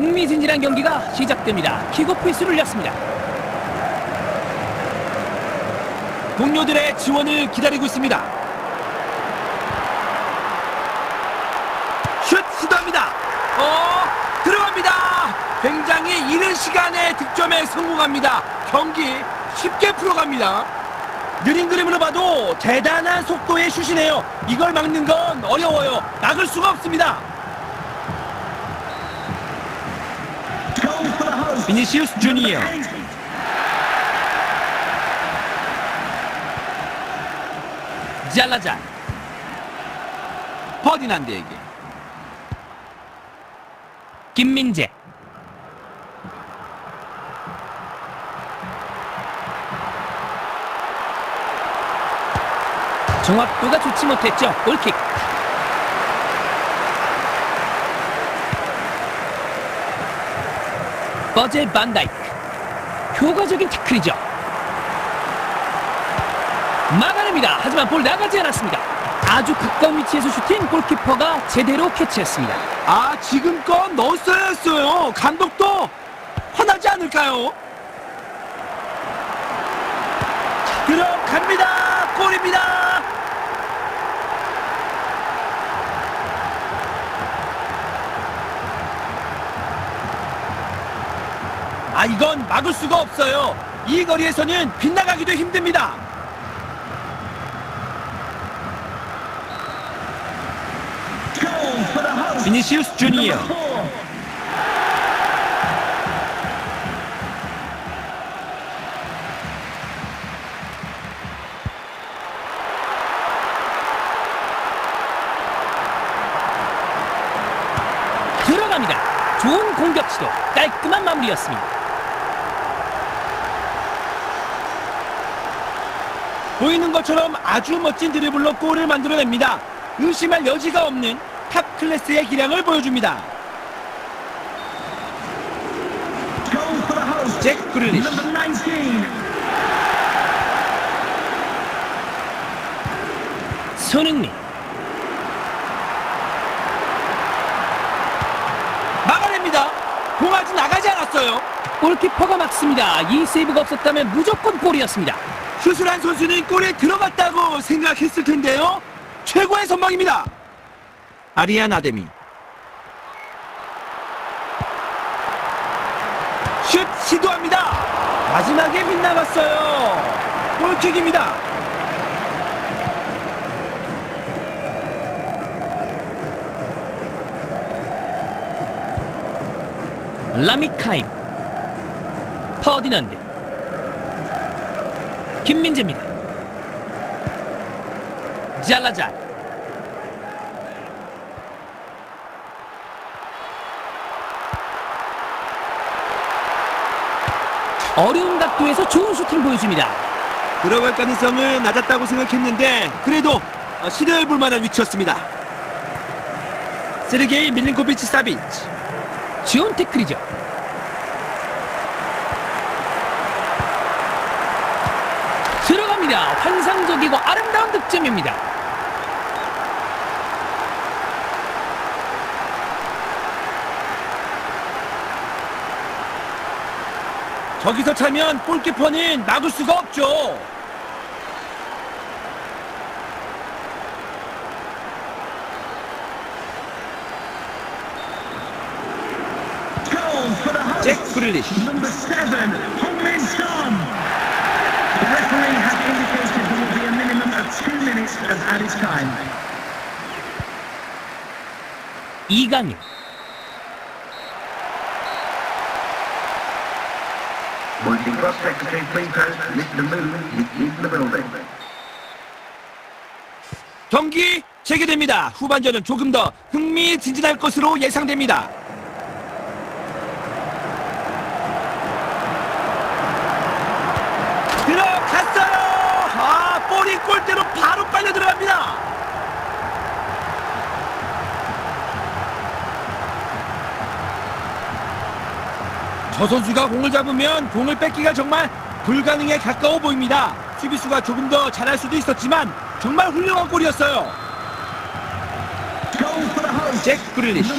흥미진진한 경기가 시작됩니다. 킥오프 수를 렸습니다. 동료들의 지원을 기다리고 있습니다. 슛 시도합니다. 어, 들어갑니다. 굉장히 이른 시간에 득점에 성공합니다. 경기 쉽게 풀어갑니다. 느린 그림으로 봐도 대단한 속도의 슛이네요. 이걸 막는 건 어려워요. 막을 수가 없습니다. 비니시우스 주니어. 잘라자. 퍼디난드에게. 김민재. 정확도가 좋지 못했죠. 골킥. 버젤 반다이크. 효과적인 태클이죠. 막아냅니다. 하지만 볼 나가지 않았습니다. 아주 가까운 위치에서 슈팅 골키퍼가 제대로 캐치했습니다. 아, 지금껏 넣었어야 했어요. 감독도 화나지 않을까요? 들어갑니다. 골입니다. 아, 이건 막을 수가 없어요. 이 거리에서는 빗나가기도 힘듭니다. 비니시우스 주니어. 들어갑니다. 좋은 공격 시도, 깔끔한 마무리였습니다. 보이는 것처럼 아주 멋진 드리블로 골을 만들어냅니다. 의심할 여지가 없는 탑 클래스의 기량을 보여줍니다. 잭 그릴리시 손흥민, 막아냅니다. 공 아직 나가지 않았어요. 골키퍼가 막습니다. 이 세이브가 없었다면 무조건 골이었습니다. 슛을 한 선수는 골에 들어갔다고 생각했을 텐데요. 최고의 선방입니다. 아리안 아데미. 슛 시도합니다. 마지막에 빗나갔어요. 골킥입니다. 라미카임, 퍼디난드, 김민재입니다. 잘라자, 어려운 각도에서 좋은 슈팅 보여줍니다. 들어갈 가능성은 낮았다고 생각했는데 그래도 어, 시도해 볼 만한 위치였습니다. 세르게이 밀린코비치 사비치 좋은 태클이죠. 들어갑니다. 환상적이고 아름다운 득점입니다. 저기서 차면 골키퍼는 막을 수가 없죠. 잭 그릴리시 이강인. 경기 재개됩니다. 후반전은 조금 더 흥미진진할 것으로 예상됩니다. 들어갔어요. 아, 볼이 골대로 바로 빨려 들어갑니다. 저 선수가 공을 잡으면 공을 뺏기가 정말 불가능에 가까워 보입니다. 수비수가 조금 더 잘할 수도 있었지만 정말 훌륭한 골이었어요. 잭 그릴리시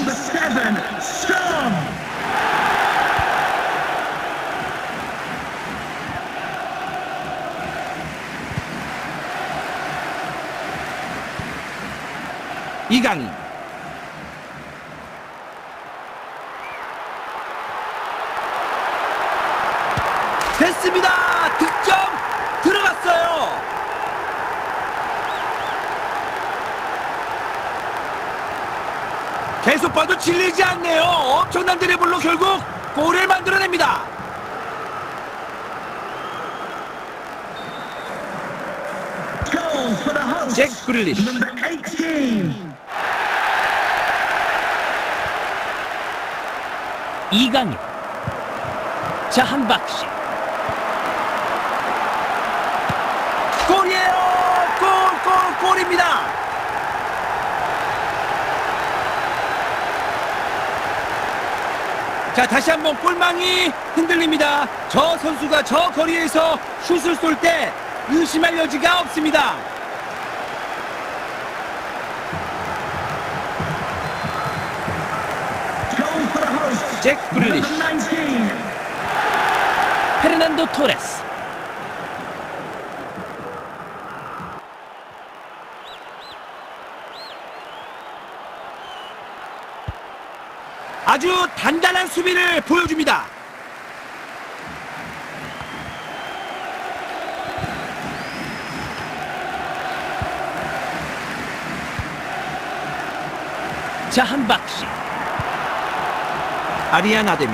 이강인. 됐습니다. 득점 들어갔어요. 계속 봐도 질리지 않네요. 엄청난 드리블로 결국 골을 만들어냅니다. 잭 그릴리시. 이강인. 자, 한 박씩. 골이에요. 골, 골, 골입니다. 자, 다시 한번 골망이 흔들립니다. 저 선수가 저 거리에서 슛을 쏠 때 의심할 여지가 없습니다. 잭 그릴리시. Number 19. 페르난도 토레스. 아주 단단한 수비를 보여줍니다. 자, 한 박씩. 아리안 아데미.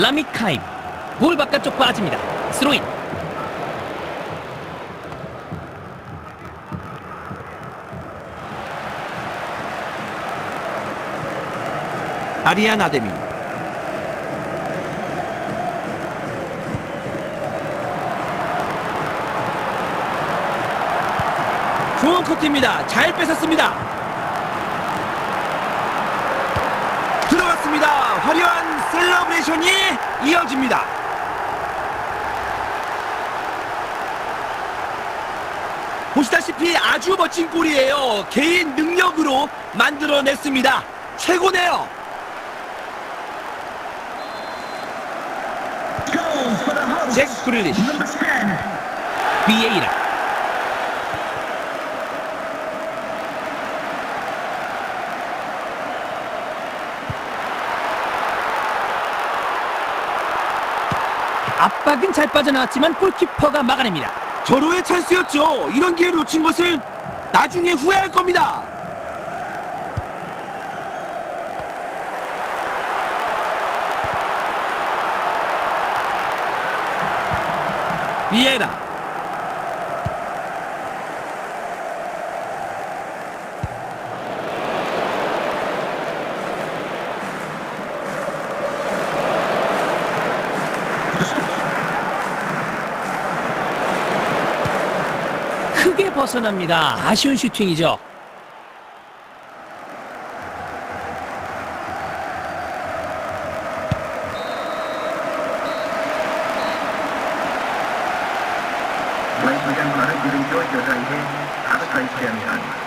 라미카임. 볼 바깥쪽 빠집니다. 스로인. 아리안 아데미. 좋은 커트입니다. 잘 뺏었습니다. 들어갔습니다. 화려한 셀러브레이션이 이어집니다. 보시다시피 아주 멋진 골이에요. 개인 능력으로 만들어냈습니다. 최고네요. 잭 그릴리시. Number 10. 비에이라. 압박은 잘 빠져나왔지만 골키퍼가 막아냅니다. 절호의 찬스였죠. 이런 기회를 놓친 것을 나중에 후회할 겁니다. 비에라. 크게 벗어납니다. 아쉬운 슈팅이죠. Your day here at the Stadium.